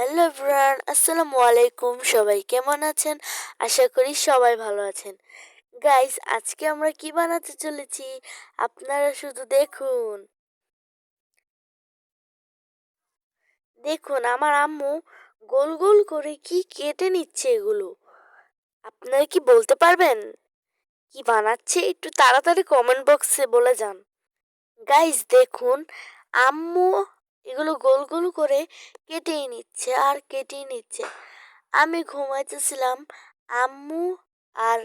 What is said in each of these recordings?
Hello everyone, আসসালামু আলাইকুম। সবাই কেমন আছেন? আশা করি সবাই ভালো আছেন। গাইস, আজকে আমরা কি বানাতে চলেছি? আপনারা শুধু দেখুন। দেখুন, আমার আম্মু গোল গোল করে কি কেটে নিচ্ছে এগুলো। আপনারা কি বলতে পারবেন? কি বানাচ্ছে? একটু তাড়াতাড়ি কমেন্ট বক্সে বলে যান। গাইস, দেখুন, আম্মু এগুলো গোল গোল করে কেটেই নিচ্ছে আর কেটেই নিচ্ছে। আমি ঘুমাইতেছিলাম। আম্মু আর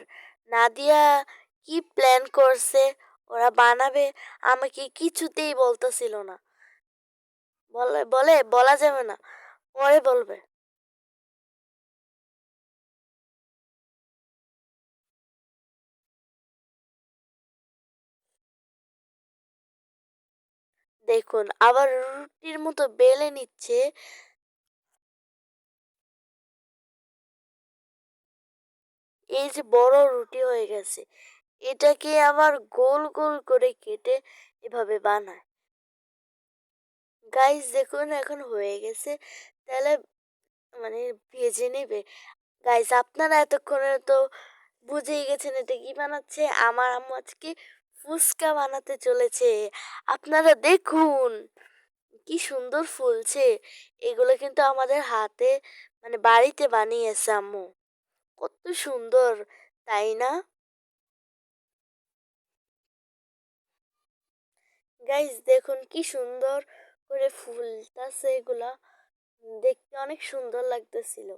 নাদিয়া কি প্ল্যান করছে? ওরা বানাবে? আমাকে কিছুতেই বলতেছিল না। বলে বলে, বলা যাবে না। পরে বলবে। দেখুন, আবার রুটির মতো বেলে নিচ্ছে। এই যে বড় রুটি হয়ে গেছে, এটাকে আবার গোল গোল করে কেটে এভাবে বানায়। গাইস দেখুন, এখন হয়ে গেছে। তাহলে মানে ভেজে নেবে। গাইস আপনারা এতক্ষণে তো বুঝেই গেছেন এটা কি বানাচ্ছে। আমার আম্মু আজকে ফুচকা বানাতে চলেছে। আপনারা দেখুন, কি সুন্দর ফুলছে। এগুলো কিন্তু আমাদের হাতে মানে বাড়িতে বানিয়েছে আম্মু। কত সুন্দর, তাই না? গাইস দেখুন কি সুন্দর করে ফুলতাছে এগুলা। দেখতে অনেক সুন্দর লাগতেছিল।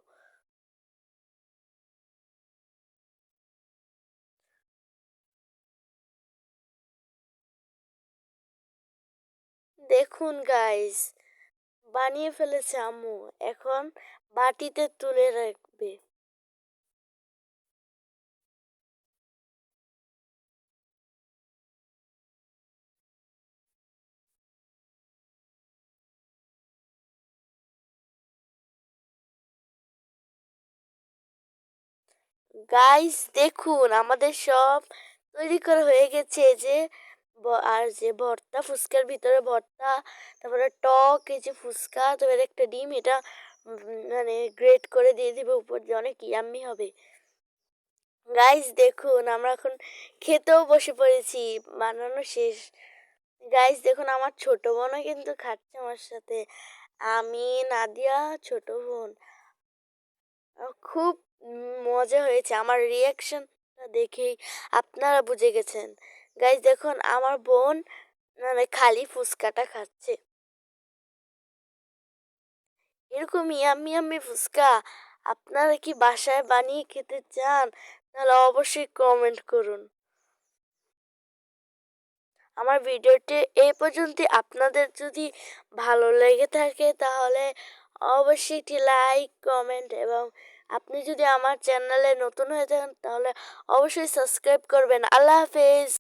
দেখুন গাইস বানিয়ে ফেলেছে আম্মু, এখন বাটিতে তুলে রাখবে। গাইস দেখুন, আমাদের সব তৈরি করা হয়ে গেছে যে আর যে ভর্তা, ফুচকার ভিতরে ভর্তা, তারপরে টক, এই যে ফুচকা তারপরে একটা ডিম, এটা মানে গ্রেট করে দিয়ে দিবে উপর দিয়ে, অনেক ইয়াম্মি হবে। গাইস দেখুন, আমরা এখন খেতেও বসে পড়েছি, বানানো শেষ। গাইস দেখুন, আমার ছোট বোনও কিন্তু খাচ্ছে আমার সাথে। আমি, নাদিয়া, ছোট বোন। খুব মজা হয়েছে, আমার রিয়াকশনটা দেখেই আপনারা বুঝে গেছেন। গাইজ দেখুন, আমার বোন মানে খালি ফুচকাটা খাচ্ছে। এরকম ইয়াম্মি ইয়াম্মি ফুচকা, আপনারা কি বাসায় বানিয়ে খেতে চান? তাহলে অবশ্যই কমেন্ট করুন। আমার ভিডিওটি এই পর্যন্ত আপনাদের যদি ভালো লেগে থাকে, তাহলে অবশ্যই একটি লাইক কমেন্ট এবং আপনি যদি আমার চ্যানেলে নতুন হয়ে থাকেন, তাহলে অবশ্যই সাবস্ক্রাইব করবেন। আল্লাহ হাফেজ!